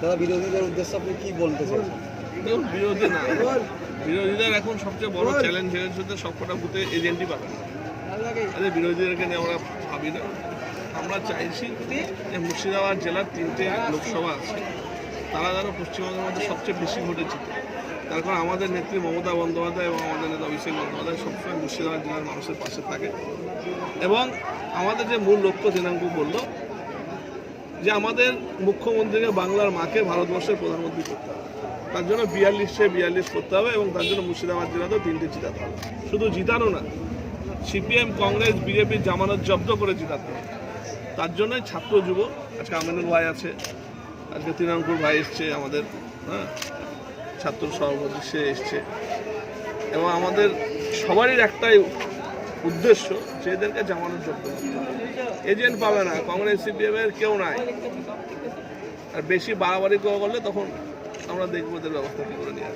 দাদা বিরোধীদের উদ্দেশ্যে আপনি কি বলতে চাইছেন? দেখুন বিরোধী না। বিরোধীদের এখন সবচেয়ে বড় চ্যালেঞ্জ হচ্ছে সবকটা বুথে এজেন্টই পাবে না বিরোধীদেরকে নিয়ে আমরা ভাবি না। আমরা চাইছি যে মুর্শিদাবাদ জেলার তিনটে লোকসভা আছে। তারা যেন পশ্চিমবঙ্গের মধ্যে সবচেয়ে বেশি ভোটে জিতে। তার কারণ আমাদের নেত্রী মমতা বন্দ্যোপাধ্যায় এবং আমাদের নেতা অভিষেক বন্দ্যোপাধ্যায় সবসময় মুর্শিদাবাদ জেলার মানুষের পাশে থাকে। এবং আমাদের যে মূল লক্ষ্য দিনাঙ্ক বলল যে আমাদের মুখ্যমন্ত্রীকে বাংলার মাকে ভারতবর্ষের প্রধানমন্ত্রী করতে হবে। তার জন্য বিয়াল্লিশে বিয়াল্লিশ করতে হবে এবং তার জন্য মুর্শিদাবাদ জেলাতেও তিনটে জিতাতে হবে। শুধু জিতানো না, সিপিএম, কংগ্রেস বিজেপির জামানত জব্দ করে জিতাতে হবে। তার জন্যই ছাত্র যুব, আজকে আমিনুল ভাই আছে, আজকে তৃণাঙ্কুর ভাই এসছে আমাদের হ্যাঁ? ছাত্র সভাপতি, সে এসছে। এবং আমাদের সবারই একটাই উদ্দেশ্য সেদেরকে জামানোর হবে। এজেন্ট পাবে না, কংগ্রেস, সিপিএম এর কেউ নাই আর বেশি বাড়াবাড়ি করে করলে তখন আমরা দেখব ব্যবস্থা কী করে নিয়ে